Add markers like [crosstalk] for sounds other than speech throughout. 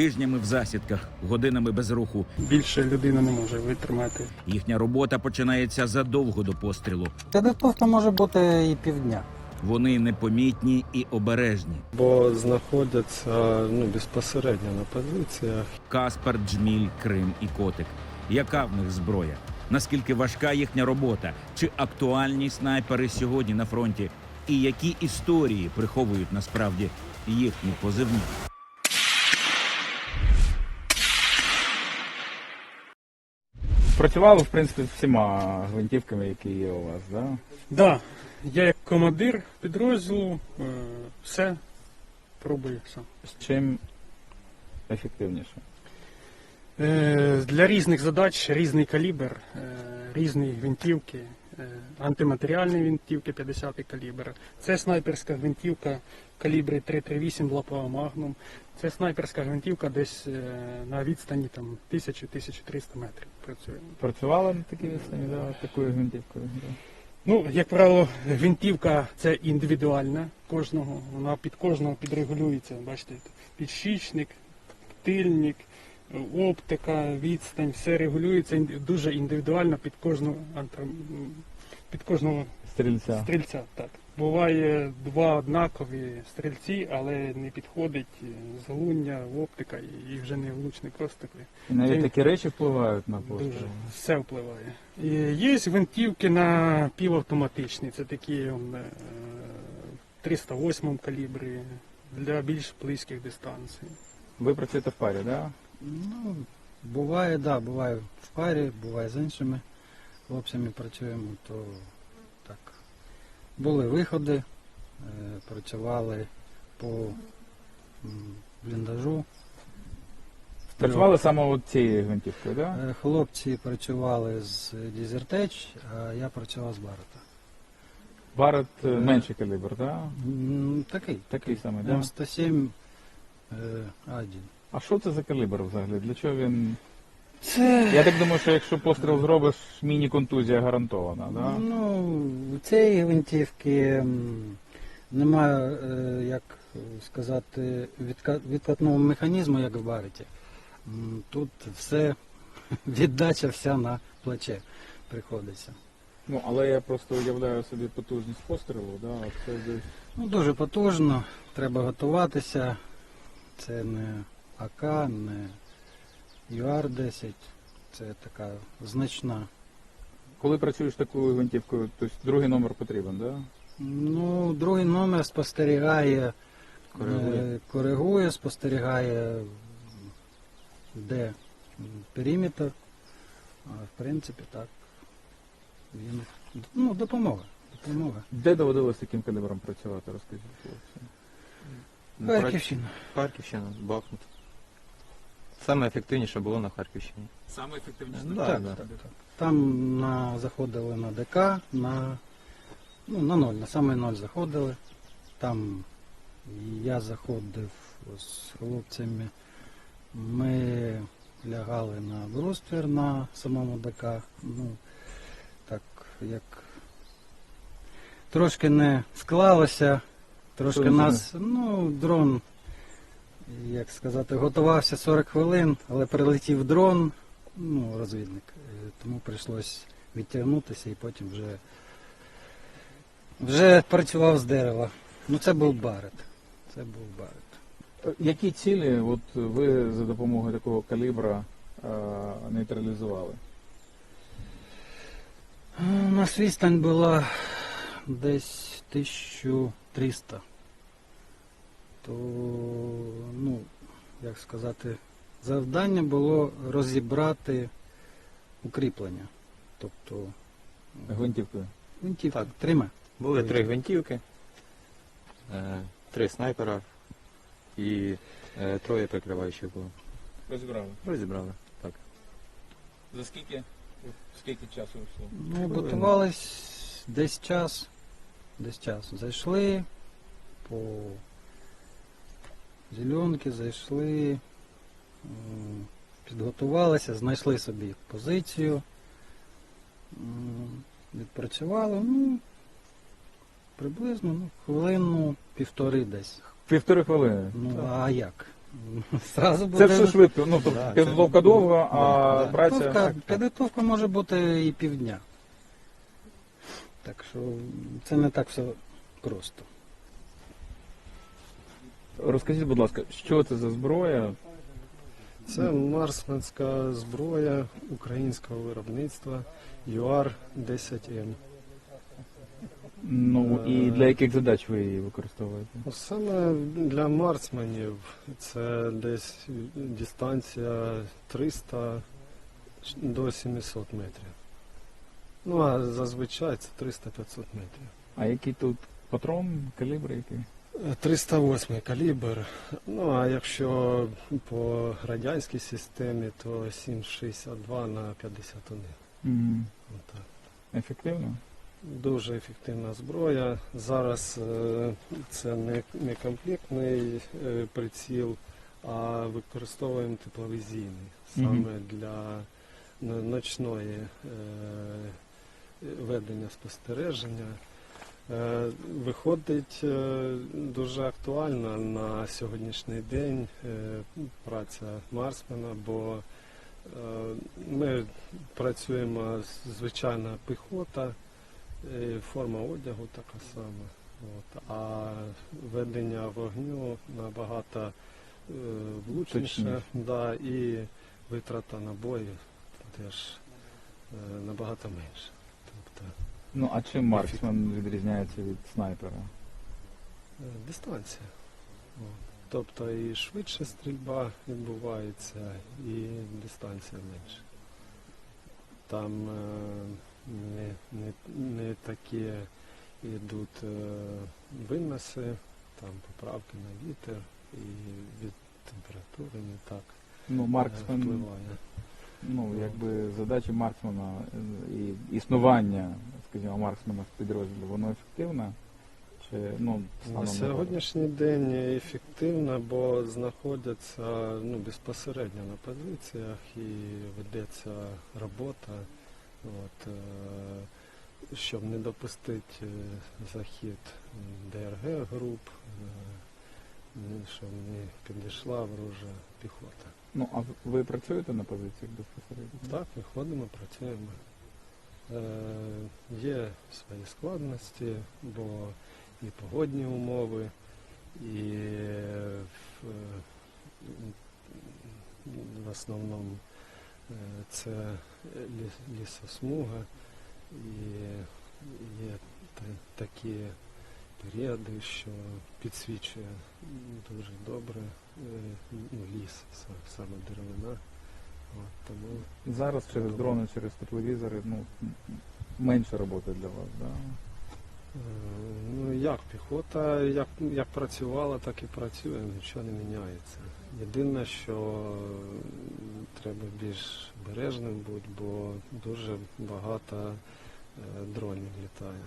Тижнями в засідках, годинами без руху. Більше людина не може витримати. Їхня робота починається задовго до пострілу. Та дефтовка може бути і півдня. Вони непомітні і обережні. бо знаходяться ну, безпосередньо на позиціях. Каспер, Джміль, Крим і Котик. Яка в них зброя? Наскільки важка їхня робота? Чи актуальні снайпери сьогодні на фронті? І які історії приховують насправді їхні позивні? Працювали, в принципі, з всіма гвинтівками, які є у вас, да? Да, я як командир підрозділу, е, все пробую сам. З чим ефективніше? Е, Для різних задач різний калібр, е, різні гвинтівки, е, антиматеріальні гвинтівки 50 калібр. Це снайперська гвинтівка калібри 338 лапова Магнум. Це снайперська гвинтівка десь е, на відстані там 1000-1300 метрів працює. Працювали на такій відстані, да, такою гвинтівкою? Да. Ну, як правило, гвинтівка це індивідуальна кожного. Вона під кожного підрегулюється. Бачите, підщічник, тильник, оптика, відстань, все регулюється дуже індивідуально під кожного під кожного Стрільця. стрільця. Так. Буває два однакові стрільці, але не підходить е, злуння, оптика і, вже не влучний просто. І навіть Це- такі речі впливають на Дуже все впливає. І є гвинтівки на півавтоматичні, це такі м, е, 308 калібрі для більш близьких дистанцій. Ви працюєте в парі, да? Ну, буває, да, буває в парі, буває з іншими хлопцями працюємо, то так. Були виходи, е, працювали по бліндажу. Працювали саме цією гвинтівкою, да? Е, Хлопці працювали з Дізертеч, а я працював з Барета. Барет е, менший калібр, да? Такий. Такий самий, да? М107 е, А1. А що це за калібр взагалі? Для чого він. Це Я так думаю, що якщо постріл зробиш, міні-контузія гарантована, да? Ну, у цієї гвинтівки немає, е, як сказати, відка- відкатного механізму, як в бареті. Тут все, [laughs] віддача вся на плече приходиться. Ну, але я просто уявляю собі потужність пострілу, да? Це десь. Ну, дуже потужно, треба готуватися. Це не АК, не ЮАР-10. Це така значна. Коли працюєш такою гвинтівкою, то другий номер потрібен, да? Ну, другий номер спостерігає, коригує, коригує спостерігає, де периметр. А, в принципі, так. Він, ну, допомога. Допомога. Де доводилось таким калібром працювати, розкажіть. Харківщина. Харківщина, Бахмут. Саме ефективніше було на Харківщині. Саме ефективніше. Да, так, да. так, так. Там на, заходили на ДК, на, ну, на ноль, на самий ноль заходили. Там я заходив з хлопцями. Ми лягали на бруствір на самому ДК. Ну, так як трошки не склалося, трошки Що нас, ну, дрон, як сказати, готувався 40 хвилин, але прилетів дрон, ну, розвідник. Е, Тому прийшлось відтягнутися і потім вже, вже працював з дерева. Ну це був барет. Це був барет. Які цілі от ви за допомогою такого калібра е, нейтралізували? У нас відстань була десь 1300. То, ну, як сказати, завдання було розібрати укріплення. Тобто Гвинтівкою. гвинтівки Так. трьома. Були три гвинтівки, е, три снайпера і е, троє прикриваючих було. Розібрали. Розібрали. Так. За скільки? Скільки часу йшло? Ну, готувались десь час. Десь час. Зайшли по зеленки, зайшли, підготувалися, знайшли собі позицію, відпрацювали, ну, приблизно ну, хвилину, півтори десь. Півтори хвилини. Ну, а як? [laughs] Зразу буде... Це все швидко. Ну, тобто Да, підготовка довго, а Да, праця. підготовка, підготовка може бути і півдня. Так що це не так все просто. Розкажіть, будь ласка, що це за зброя? Це марсменська зброя українського виробництва ЮАР-10М. Ну і для яких задач ви її використовуєте? Ну, Саме для марсменів це десь дистанція 300 до 700 метрів. Ну а зазвичай це 300-500 метрів. А який тут патрон, калібр який? 308 калібр. Ну а якщо по радянській системі, то 7,62 на 51. М, Отак. Ефективно? Дуже ефективна зброя. Зараз е, це не, не комплектний е, приціл, а використовуємо тепловізійний саме для н- ночної е, ведення спостереження. Е, Виходить е, дуже актуальна на сьогоднішній день е, праця Марсмена, бо ми працюємо звичайна піхота, форма одягу така сама. От, а ведення вогню набагато влучніше, да, і витрата набоїв теж набагато менше. Тобто Ну а чим марксмен відрізняється від снайпера? Е, Дистанція. Тобто і швидше стрільба відбувається, і дистанція менша. Там е, не, не, не такі йдуть е, виноси, там поправки на вітер і від температури не так Ну, марксмен, впливає. ну якби задача марксмена е, і існування, скажімо, в підрозділі, воно ефективне? Чи ну На сьогоднішній день ефективно, бо знаходяться ну, безпосередньо на позиціях і ведеться робота, от, е, щоб не допустити е, захід ДРГ груп, е, щоб не підійшла ворожа піхота. Ну а ви працюєте на позиціях безпосередньо? Так, виходимо, працюємо. Е, є свої складності, бо і погодні умови, і в, в основному е, це лісосмуга, і є такі періоди, що підсвічує дуже добре е, ну, ліс, саме деревина. Тому Зараз через дрони, через тепловізори, ну менше роботи для вас, да? Е, Ну як піхота, як, як працювала, так і працює, нічого не міняється. Єдине, що треба більш бережним бути, бо дуже багато е, дронів літає.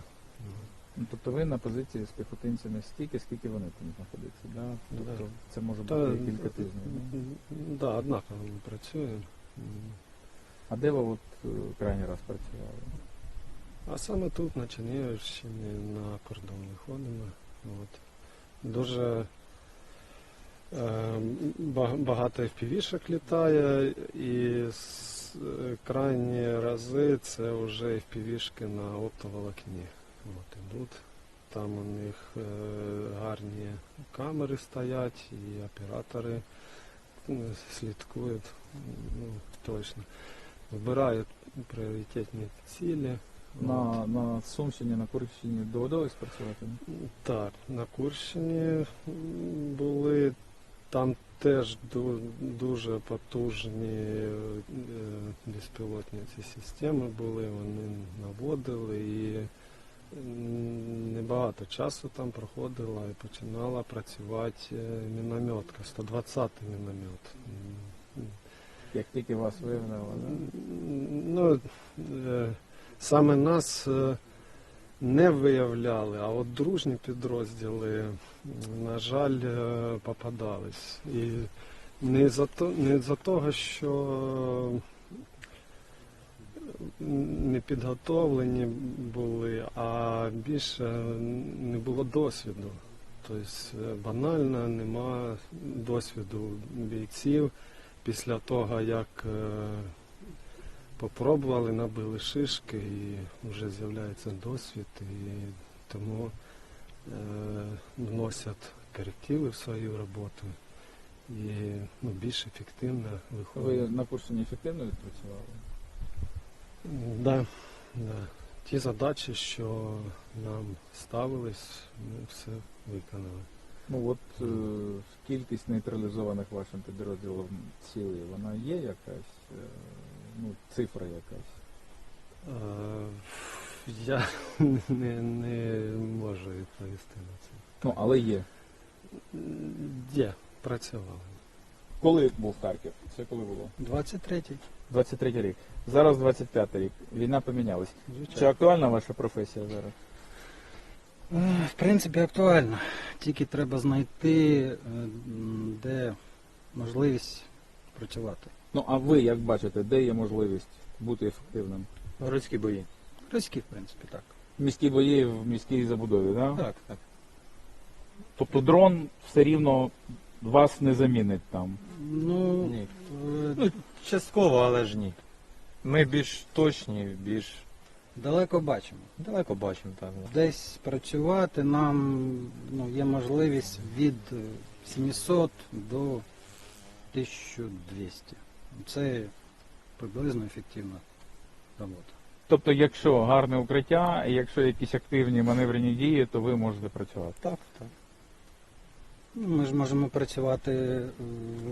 Ну, тобто ви на позиції з піхотинцями стільки, скільки вони там знаходяться, да? Тобто це може бути і кілька тижнів. Да? Да, однаково ми працюємо. А де ви от е, крайній раз працювали? А саме тут, на Чернігівщині, на кордон виходимо. От. Дуже е, ба- багато FPV-шок літає, і с- е, крайні рази це вже FPV-шки на оптоволокні. От, ідуть. Там у них е, гарні камери стоять, і оператори е, слідкують ну, точно. Вибирають пріоритетні цілі. От. На, на Сумщині, на Курщині доводилось працювати? Так, на Курщині були там теж ду- дуже потужні е, безпілотні ці системи були, вони наводили і небагато часу там проходило і починала працювати е, мінометка, 120-й міномет. Як тільки вас вигнали, да? Ну, е, саме нас е, не виявляли, а от дружні підрозділи, на жаль, попадались. І не за то, не за того, що не підготовлені були, а більше не було досвіду. Тобто е, банально нема досвіду бійців після того, як е, попробували, набили шишки і вже з'являється досвід, і тому е, вносять корективи в свою роботу і ну, більш ефективно Ви виходить. на Курщині ефективно відпрацювали? Да, да. Ті задачі, що нам ставились, ми все виконали. Ну от е, кількість нейтралізованих вашим підрозділом цілей, вона є якась, е, ну, цифра якась. Е, Я [laughs] не, не можу відповісти на це. Ну, але є. Є, працювали. Коли був Харків? Це коли було? 23-й. 23 рік. Зараз 25 рік. Війна помінялась. Чи актуальна ваша професія зараз? Е, В принципі, актуально. Тільки треба знайти, е, де можливість працювати. Ну а ви як бачите, де є можливість бути ефективним? Городські бої. Російські, в принципі, так. Міські бої в міській забудові, так? Так, так. Тобто дрон все рівно вас не замінить там. Ну, Ні. е, Ну, частково, але ж ні. Ми більш точні, більш далеко бачимо. далеко бачимо так. да. Десь працювати нам ну, є можливість від е, 700 до 1200. Це приблизно ефективна робота. Тобто, якщо гарне укриття, якщо якісь активні маневрені дії, то ви можете працювати. Так, так. Ну, Ми ж можемо працювати е,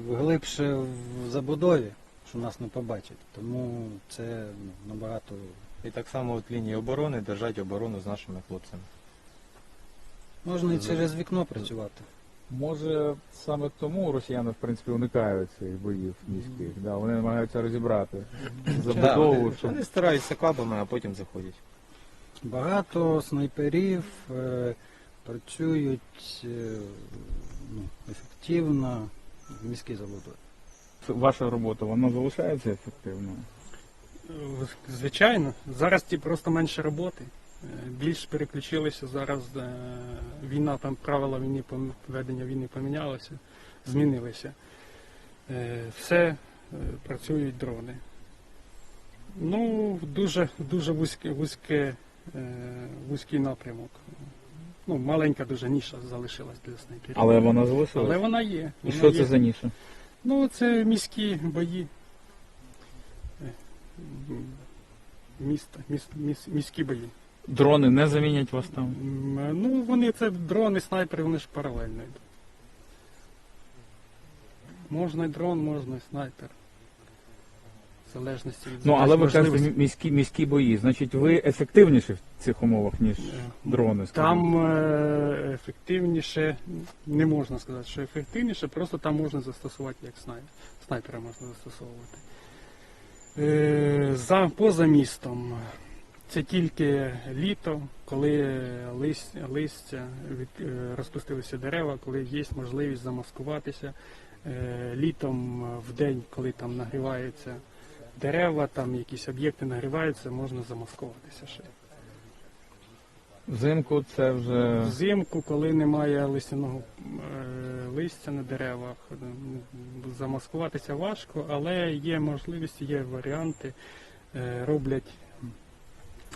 глибше в забудові, що нас не побачать. Тому це ну, набагато І так само от лінії оборони держать оборону з нашими хлопцями. можна і через вікно працювати. Може, саме тому росіяни, в принципі, уникають цих боїв міських. Да? Вони намагаються розібрати забудову, вони, щоб вони стараються кабами, а потім заходять. Багато снайперів е, працюють е, ну, ефективно в міській забудові. ваша робота вона залишається ефективною. Звичайно, зараз ті просто менше роботи. Е, Більш переключилися зараз. е, Війна там правила війни ведення війни помінялися, змінилися. Е, Все е, працюють дрони. Ну, дуже дуже вузьке, вузьке, е, вузький напрямок. Ну, маленька дуже ніша залишилась для снайперів. Але вона Але вона є. І вона що є. це за ніша? Ну, це міські бої. Е, Міста, міс, міс, міські бої. Дрони не замінять вас там. Е, Ну, вони це дрони, снайпери, вони ж паралельно йдуть. Можна і дрон, можна і снайпер. Залежності від Ну, але ви кажете міські, міські бої. Значить, ви ефективніші в цих умовах, ніж Е, дрони. скажімо. Там е, ефективніше, не можна сказати, що ефективніше, просто там можна застосувати як снайпер. Снайпера можна застосовувати. Е, за, поза містом це тільки літо, коли листя, листя від, е, розпустилися дерева, коли є можливість замаскуватися. Е, літом в день, коли там нагріваються дерева, там якісь об'єкти нагріваються, можна замаскуватися ще. Взимку це вже Взимку, коли немає листяного е, листя на деревах, замаскуватися важко, але є можливість, є варіанти. Е, Роблять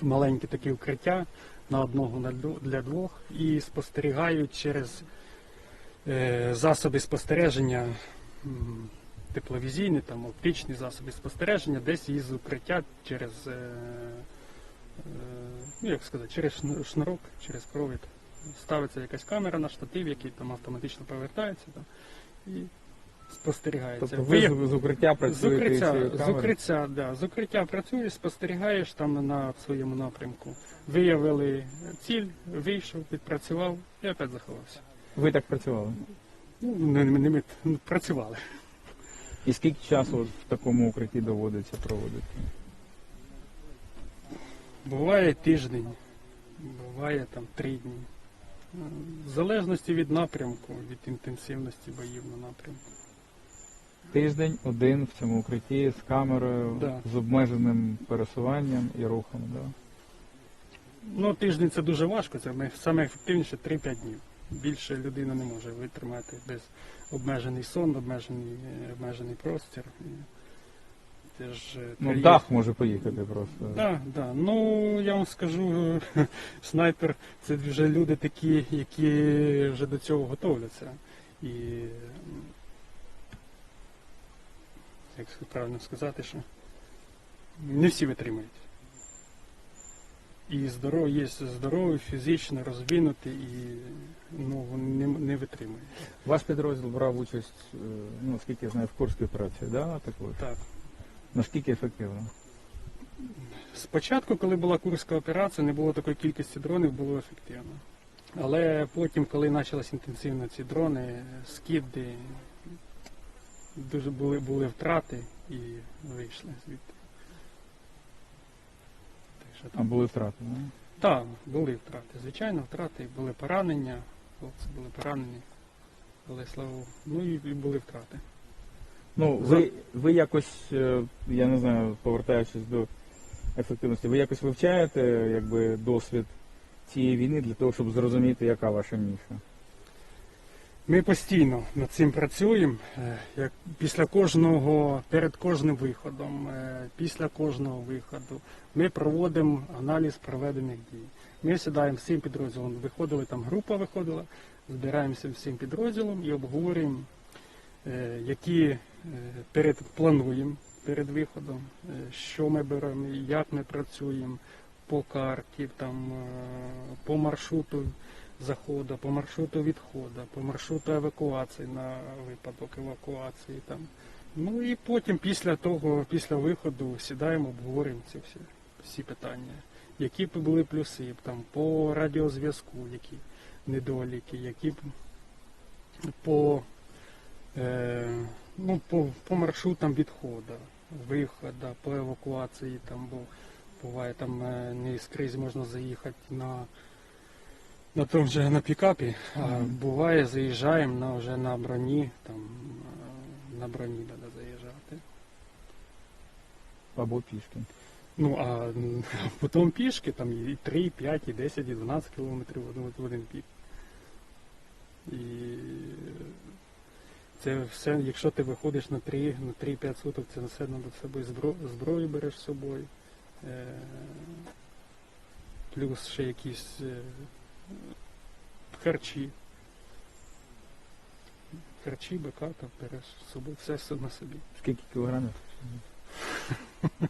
маленькі такі укриття на одного для двох і спостерігають через е, засоби спостереження, тепловізійні, там оптичні засоби спостереження, десь із укриття через. е, е, ну як сказати, через шнурок, через провід. Ставиться якась камера на штатив, який там автоматично повертається там, і спостерігається. тобто ви Вияв- з, з укриття з укриття, з укриття, да, з укриття працюєш, спостерігаєш там на своєму напрямку. Виявили ціль, вийшов, відпрацював і опять заховався. Ви так працювали. Ну, не, не, не ми ну, працювали. І скільки часу от в такому укритті доводиться проводити? Буває тиждень, буває там три дні. В залежності від напрямку, від інтенсивності боїв на напрямку. Тиждень один в цьому укритті з камерою, Да. з обмеженим пересуванням і рухом. Да? Ну, тиждень це дуже важко, це ми- саме ефективніше 3-5 днів. Більше людина не може витримати без обмежений сон, обмежений, е, обмежений простір. І Це ж е, Ну, кар'єр- дах може поїхати просто. Так, да. Ну я вам скажу, [laughs] снайпер це вже люди такі, які вже до цього готовляться. І як правильно сказати, що не всі витримують. І здоров, є здоровий, фізично розвинутий і ну, не, не витримують. Ваш підрозділ брав участь, е, ну, скільки я знаю, в Курській операції, да, також? Так. Наскільки ефективно? Спочатку, коли була курська операція, не було такої кількості дронів, було ефективно. Але потім, коли почалися інтенсивно ці дрони, скиди, дуже були, були втрати і вийшли звідти. Що А там- були втрати, да? Так, були втрати. Звичайно, втрати, були поранення, хлопці були поранені. Але слава ну і, і були втрати. Ну, ви, ви якось, е, я не знаю, повертаючись до ефективності, ви якось вивчаєте якби, досвід цієї війни для того, щоб зрозуміти, яка ваша ніша? Ми постійно над цим працюємо. Е, Як після кожного, перед кожним виходом, е, після кожного виходу ми проводимо аналіз проведених дій. Ми сідаємо всім підрозділом, виходили там група виходила, збираємося всім підрозділом і обговорюємо, е, які перед плануємо перед виходом, що ми беремо, як ми працюємо по карті, там, по маршруту заходу, по маршруту відходу, по маршруту евакуації на випадок евакуації. Там. Ну і потім після того, після виходу сідаємо, обговорюємо ці всі, всі питання. Які б були плюси там, по радіозв'язку, які недоліки, які б по, е, ну, по, по маршрутам відходу, виходу, по евакуації, там, бо буває там е, не скрізь можна заїхати на на тому же на пікапі, а буває, заїжджаємо на вже на броні, там е, на броні треба заїжджати. Або пішки. Ну а [laughs] потім пішки там і 3, і 5, і 10, і 12 кілометрів в один, пік. І це все, якщо ти виходиш на 3, на 3-5 суток, це все треба з собою зброю, зброю береш з собою. Е, плюс ще якісь е, харчі. Харчі, БК там береш з собою, все, все на собі. Скільки кілограмів? [laughs]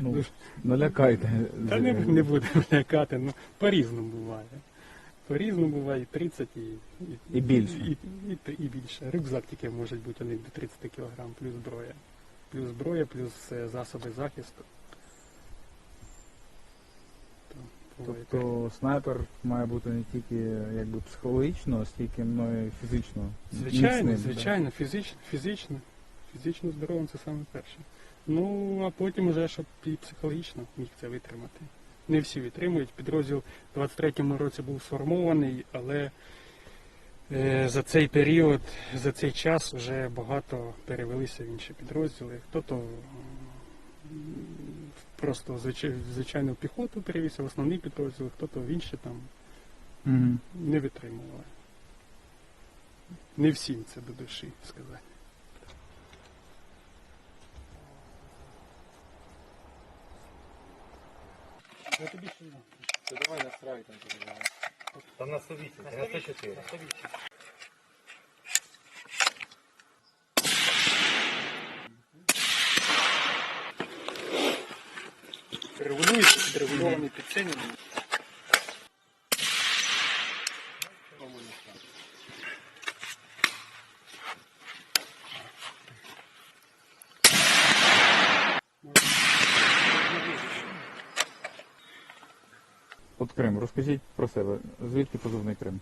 Ну, налякайте. Та не, не будемо лякати, ну по-різному буває. По-різному буває і 30, і, І більше. І, і, і, і більше. Рюкзак тільки може бути один до 30 кг, плюс зброя. Плюс зброя, плюс е, засоби захисту. То буває таке. Тобто снайпер має бути не тільки якби психологічно, а стільки ну, і фізично. Звичайно, міцним, звичайно, фізично, фізично. Фізично здоровим це саме перше. Ну, а потім уже, щоб і психологічно міг це витримати. Не всі витримують. Підрозділ у 23-му році був сформований, але е, за цей період, за цей час вже багато перевелися в інші підрозділи. Хто-то м, просто звичайну піхоту перевівся, в основний підрозділ, хто-то в інші там? Мгм. не витримували. Не всім це до душі сказати. Я тобі ще дам. давай настрай там Там на 108, на 104. Регулюється, підрегульований, підцінений. От Крим, розкажіть про себе. Звідки позивний Крим?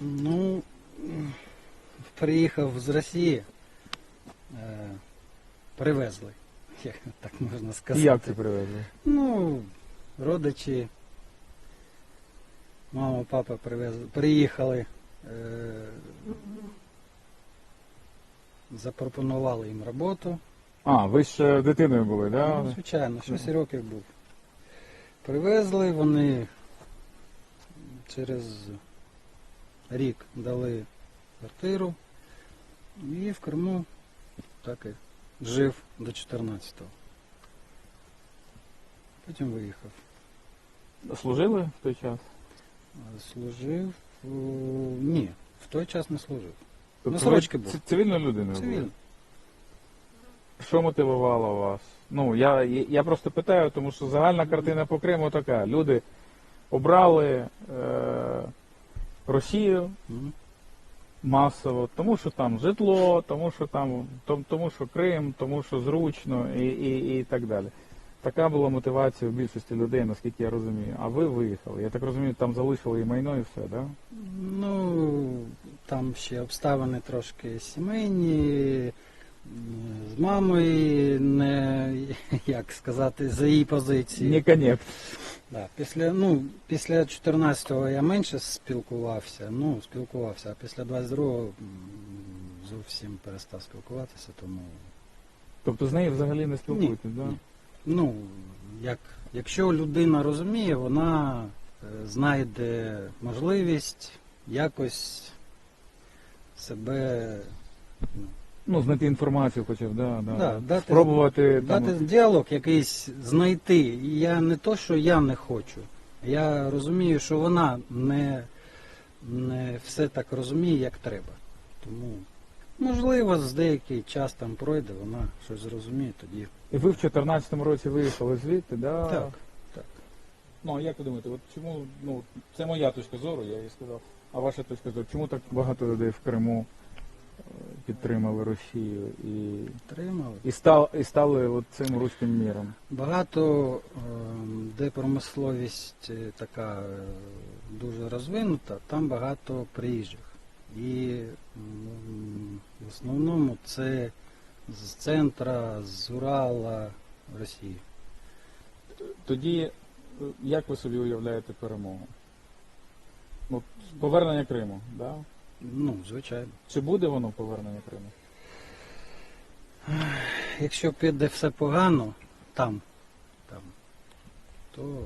Ну, приїхав з Росії, е, привезли, як так можна сказати. як це привезли? Ну, родичі, мама, папа привезли, приїхали, е, запропонували їм роботу. А, ви ще дитиною були, так? Ну, Да? звичайно, 6 років був. Привезли, вони через рік дали квартиру і в Криму так і жив до 14-го. Потім виїхав. Служили в той час? Служив. Ні, в той час не служив. Тобто срочки ви був. ц- цивільною людиною були? Цивільно. Що мотивувало вас? Ну, я, я просто питаю, тому що загальна картина по Криму така. Люди обрали е, Росію. Масово, тому що там житло, тому що там, тому що Крим, тому що зручно і, і, і так далі. Така була мотивація у більшості людей, наскільки я розумію. А ви виїхали. Я так розумію, там залишили і майно, і все, да? Ну, там ще обставини трошки сімейні. З мамою не, як сказати, за її позиції. Не коннект. Да, після, ну, після 14-го я менше спілкувався, ну, спілкувався, а після 22-го зовсім перестав спілкуватися, тому Тобто з нею взагалі не спілкуєтесь, да? ну, як, якщо людина розуміє, вона е, знайде можливість якось себе ну, Ну, знайти інформацію хоча б, да, да. Да, дати- Спробувати там. дати діалог якийсь знайти. І Я не то, що я не хочу. Я розумію, що вона не, не все так розуміє, як треба. Тому, можливо, з деякий час там пройде, вона щось зрозуміє тоді. І ви в 2014 році виїхали звідти, да? Так, так. Ну, а як ви думаєте, от чому, ну, це моя точка зору, я їй сказав. А ваша точка зору, чому так багато людей в Криму підтримали Росію і, Тримали. і, став, і стали от цим руським міром? Багато, ем, де промисловість е, така е, дуже розвинута, там багато приїжджих. І м, в основному це з центра, з Урала, Росії. Тоді, е, як ви собі уявляєте перемогу? Ну, повернення Криму, да? Ну, звичайно. Чи буде воно повернення Криму? Якщо піде все погано там, там то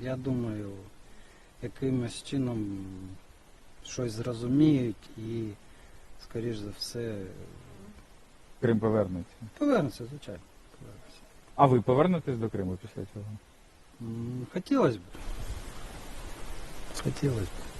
я думаю, якимось чином щось зрозуміють і, скоріш за все, Крим повернеться. повернуться, звичайно. Повернуться. А ви повернетесь до Криму після цього? М, Хотілося б. Хотілося б.